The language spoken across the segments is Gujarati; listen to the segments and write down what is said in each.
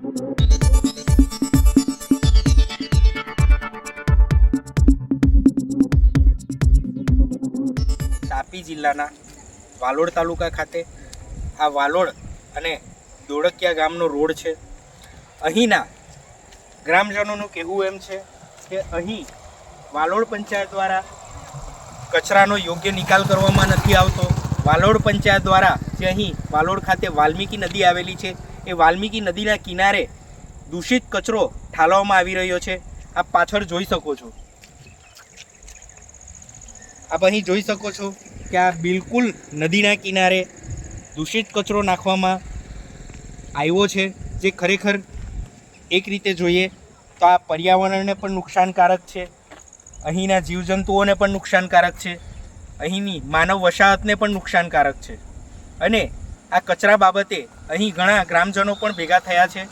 તાપી જિલ્લાના વાલોડ તાલુકા ખાતે આ વાલોડ અને દોડકિયા ગામનો રોડ છે. અહીંના ગ્રામજનોનું કહેવું એમ છે કે અહીં વાલોડ પંચાયત દ્વારા કચરાનો યોગ્ય નિકાલ કરવામાં નથી આવતો. વાલોડ પંચાયત દ્વારા જે અહીં વાલોડ ખાતે વાલ્મીકી નદી આવેલી છે એ વાલ્મીકી નદીના કિનારે દૂષિત કચરો ઠાલવવામાં આવી રહ્યો છે. આપ પાછળ જોઈ શકો છો. આપ અહીં જોઈ શકો છો કે આ બિલકુલ નદીના કિનારે દૂષિત કચરો નાખવામાં આવ્યો છે, જે ખરેખર એક રીતે જોઈએ તો આ પર્યાવરણને પણ નુકસાનકારક છે, અહીંના જીવજંતુઓને પણ નુકસાનકારક છે, અહીંની માનવ વસાહતને પણ નુકસાનકારક છે. અને આ કચરા બાબતે અહીં ઘણા ગ્રામજનો પણ ભેગા થયા છે.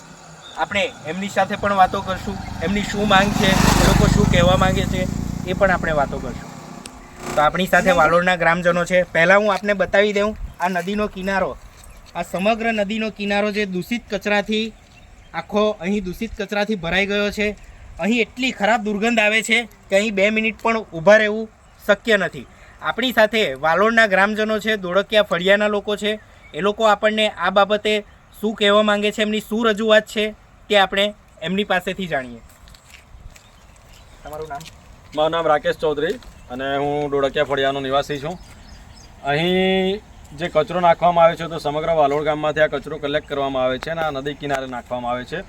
આપણે એમની સાથે પણ વાતો કરશું. એમની શું માંગ છે, એ લોકો શું કહેવા માંગે છે, એ પણ આપણે વાતો કરશું. તો આપણી સાથે વાલોડના ગ્રામજનો છે. પહેલાં હું આપને બતાવી દઉં, આ નદીનો કિનારો, આ સમગ્ર નદીનો કિનારો જે દૂષિત કચરાથી, આખો અહીં દૂષિત કચરાથી ભરાઈ ગયો છે. અહીં એટલી ખરાબ દુર્ગંધ આવે છે કે અહીં બે મિનિટ પણ ઊભા રહેવું શક્ય નથી. આપણી સાથે વાલોડના ગ્રામજનો છે દોડકિયા ફળિયાના લોકો છે. એ લોકો આપણને આ બાબતે શું કહેવા માંગે છે, એમની શું રજૂઆત છે, તે આપણે એમની પાસેથી જાણીએ. તમારું નામ? મારું નામ રાકેશ ચૌધરી અને હું ડોળકિયા ફળિયાનો નિવાસી છું. અહીં જે કચરો નાખવામાં આવે છે તો સમગ્ર વાલોડ ગામમાંથી આ કચરો કલેક્ટ કરવામાં આવે છે અને આ નદી કિનારે નાખવામાં આવે છે.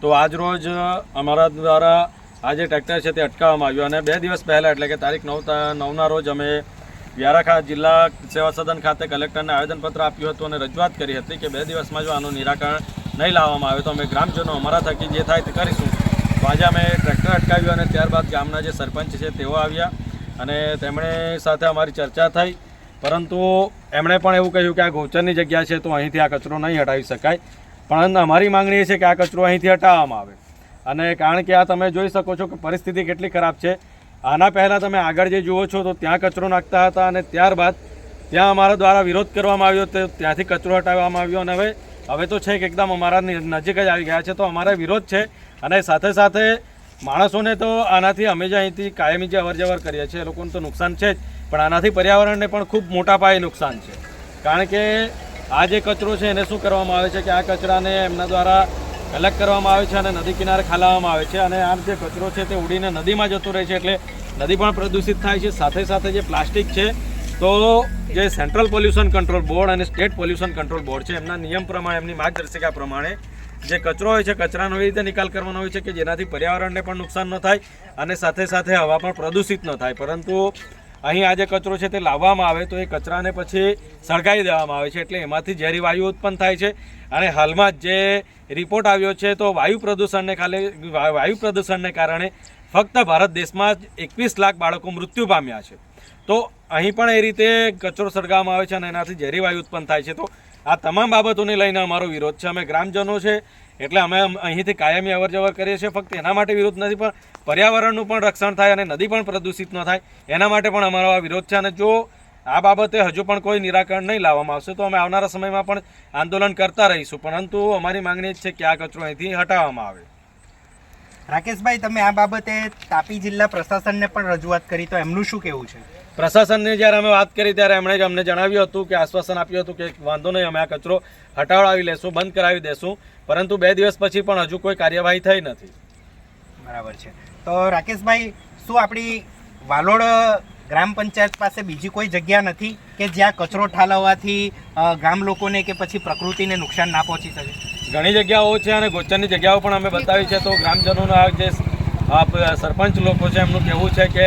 તો આજ રોજ અમારા દ્વારા આ જે ટ્રેક્ટર છે તે અટકાવવામાં આવ્યું અને બે દિવસ પહેલાં, એટલે કે તારીખ નવ નવના રોજ અમે વ્યારા જિલ્લા સેવા સદન ખાતે કલેક્ટરને આવેદનપત્ર આપ્યું હતું અને રજૂઆત કરી હતી કે બે દિવસમાં જો આનું નિરાકરણ નહીં લાવવામાં આવે. તો અમે ગ્રામજનો અમારા થકી જે થાય તે કરીશું. તો આજે અમે ટ્રેક્ટર અટકાવ્યું અને ત્યારબાદ ગામના જે સરપંચ છે તેઓ આવ્યા અને તેમણે સાથે અમારી ચર્ચા થઈ. પરંતુ એમણે પણ એવું કહ્યું કે આ ગૌચરની જગ્યા છે તો અહીંથી આ કચરો નહીં હટાવી શકાય. પણ અમારી માંગણી એ છે કે આ કચરો અહીંથી હટાવવામાં આવે. અને કારણ કે આ તમે જોઈ શકો છો કે પરિસ્થિતિ કેટલી ખરાબ છે. આના પહેલાં તમે આગળ જે જુઓ છો, તો ત્યાં કચરો નાખતા હતા અને ત્યારબાદ ત્યાં અમારા દ્વારા વિરોધ કરવામાં આવ્યો તો ત્યાંથી કચરો હટાવવામાં આવ્યો અને હવે હવે તો છે કે એકદમ અમારા નજીક જ આવી ગયા છે. તો અમારા વિરોધ છે અને સાથે સાથે માણસોને તો આનાથી અમે જે અહીંથી કાયમી જે અવર જવર કરીએ છીએ, એ લોકોને તો નુકસાન છે જ. પણ આનાથી પર્યાવરણને પણ ખૂબ મોટા પાયે નુકસાન છે. કારણ કે આ જે કચરો છે, એને શું કરવામાં આવે છે કે આ કચરાને એમના દ્વારા કલેક્ટ કરવામાં આવે છે અને નદી કિનારે ખાલાવવામાં આવે છે અને આ જે કચરો છે, તે ઉડીને નદીમાં જતો રહે છે. એટલે નદી પણ પ્રદૂષિત થાય છે. સાથે સાથે જે પ્લાસ્ટિક છે, તો જે સેન્ટ્રલ પોલ્યુશન કંટ્રોલ બોર્ડ અને સ્ટેટ પોલ્યુશન કંટ્રોલ બોર્ડ છે, એમના નિયમ પ્રમાણે, એમની માર્ગદર્શિકા પ્રમાણે જે કચરો હોય છે, કચરાનો એવી રીતે નિકાલ કરવાનો હોય છે કે જેનાથી પર્યાવરણને પણ નુકસાન ન થાય અને સાથે સાથે હવા પણ પ્રદૂષિત ન થાય. પરંતુ અહીં આ જે કચરો છે તે લાવવામાં આવે તો એ કચરાને પછી સળગાવી દેવામાં આવે છે. એટલે એમાંથી ઝેરી વાયુ ઉત્પન્ન થાય છે. અને હાલમાં જ રિપોર્ટ આવ્યો છે, તો વાયુ પ્રદૂષણને ખાલી, વાયુ પ્રદૂષણને કારણે ફક્ત ભારત દેશમાં જ એકવીસ લાખ બાળકો મૃત્યુ પામ્યા છે. તો અહીં પણ એ રીતે કચરો સળગાવવામાં આવે છે અને એનાથી ઝેરી વાયુ ઉત્પન્ન થાય છે. તો આ તમામ બાબતોને લઈને અમારો વિરોધ છે. અમે ગ્રામજનો છે, એટલે અમે અહીંથી કાયમી અવર જવર કરીએ છીએ. ફક્ત એના માટે વિરોધ નથી, પણ પર્યાવરણનું પણ રક્ષણ થાય અને નદી પણ પ્રદૂષિત ન થાય, એના માટે પણ અમારો આ વિરોધ છે. અને જો આ બાબતે હજુ પણ કોઈ નિરાકરણ નહીં લાવવામાં આવશે, તો અમે આવનારા સમયમાં પણ આંદોલન કરતા રહીશું. પરંતુ અમારી માંગણી છે કે આ કચરો અહીંથી હટાવવામાં આવે. રાકેશભાઈ તમે આ બાબતે તાપી જિલ્લા પ્રશાસનને પણ રજૂઆત કરી તો એમનું શું કહેવું છે? પ્રશાસનની જ્યારે અમે વાત કરી ત્યારે એમણે જ અમને જણાવ્યું હતું કે આશ્વાસન આપ્યું હતું કે વાંધો નહીં અમે આ કચરો હટાવડાવી લેશું બંધ કરાવી દેશું પરંતુ બે દિવસ પછી પણ હજુ કોઈ કાર્યવાહી થઈ નથી. બરાબર છે. તો રાકેશભાઈ શું આપણી વાલોડ ગ્રામ પંચાયત પાસે બીજી કોઈ જગ્યા નથી કે જ્યાં કચરો ઠાલવવાથી ગામ લોકોને કે પછી પ્રકૃતિને નુકસાન ના પહોંચી શકે? ઘણી જગ્યાઓ છે અને ગોચરની જગ્યાઓ પણ અમે બતાવી છે. તો ગ્રામજનોના જે સરપંચ લોકો છે, એમનું કહેવું છે કે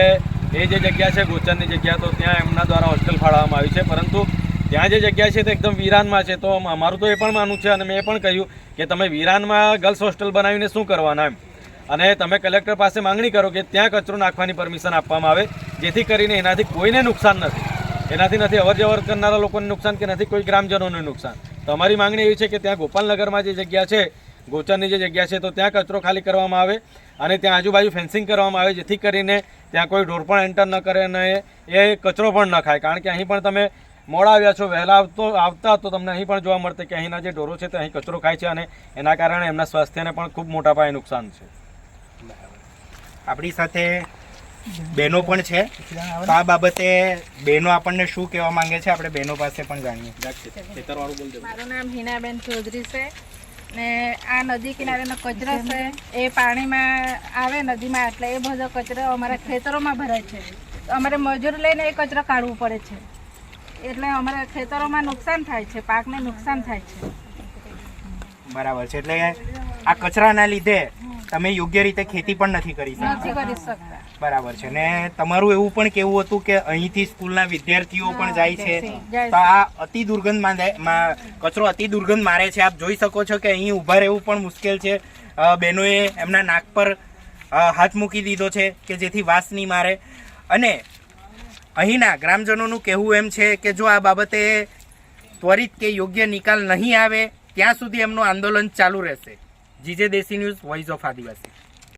એ જે જગ્યા છે ગોચરની જગ્યા, તો ત્યાં એમના દ્વારા હોસ્ટેલ ફાળવવામાં આવી છે. પરંતુ ત્યાં જે જગ્યા છે, તે એકદમ વિરાનમાં છે. તો અમારું તો એ પણ માનવું છે અને મેં એ પણ કહ્યું કે તમે વિરાનમાં ગર્લ્સ હોસ્ટેલ બનાવીને શું કરવાના એમ? અને તમે કલેક્ટર પાસે માંગણી કરો કે ત્યાં કચરો નાખવાની પરમિશન આપવામાં આવે, જેથી કરીને એનાથી કોઈને નુકસાન નથી. એનાથી નથી અવર જવર કરનારા લોકોને નુકસાન કે નથી કોઈ ગ્રામજનોને નુકસાન. તો અમારી માંગણી એવી છે કે ત્યાં ગોપાલનગરમાં જે જગ્યા છે, ગોચરની જે જગ્યા છે, તો ત્યાં કચરો ખાલી કરવામાં આવે અને ત્યાં આજુબાજુ ફેન્સિંગ કરવામાં આવે, જેથી કરીને ત્યાં કોઈ ઢોર પણ એન્ટર ન કરે અને એ કચરો પણ ન ખાય. કારણ કે અહીં પણ તમે મોડા આવ્યા છો, વહેલા આવતો આવતા તો તમને અહીં પણ જોવા મળતે કે અહીંના જે ઢોરો છે તે અહીં કચરો ખાય છે અને એના કારણે એમના સ્વાસ્થ્યને પણ ખૂબ મોટા પાયે નુકસાન છે. આપણી સાથે બહેનો પણ છે. તો આ બાબતે બહેનો આપણને શું કહેવા માંગે છે? આપણે બહેનો પાસે પણ જાણીએ. મારું નામ હિનાબેન ચૌધરી છે ને આ નદી કિનારેનો કચરો છે. એ પાણીમાં આવે નદીમાં એટલે એ બધો કચરો અમારા ખેતરોમાં ભરાય છે. અમારે મજૂર લઈને એ કચરો કાઢવું પડે છે. એટલે અમારા ખેતરોમાં નુકસાન થાય છે પાકને નુકસાન થાય છે. બરાબર છે. એટલે આ કચરાના લીધે તમે યોગ્ય રીતે ખેતી પણ નથી કરી શકતા. નથી કરી શકતા. બરાબર છે. ને તમારું એવું પણ કેવું હતું કે અહીંથી સ્કૂલના વિદ્યાર્થીઓ પણ જાય છે? તો આ અતિ દુર્ગંધ કચરો અતિ દુર્ગંધ મારે છે. આપ જોઈ શકો છો કે અહીં ઊભા રહેવું પણ મુશ્કેલ છે. બહેનોએ એમના નાક પર હાથ મૂકી દીધો છે કે જેથી વાસ નહીં મારે. અને અહીંના ગ્રામજનોનું કહેવું એમ છે કે જો આ બાબતે ત્વરિત કે યોગ્ય નિકાલ નહીં આવે ત્યાં સુધી એમનું આંદોલન ચાલુ રહેશે. જીજે દેશી ન્યૂઝ વોઇસ ઓફ આદિવાસી.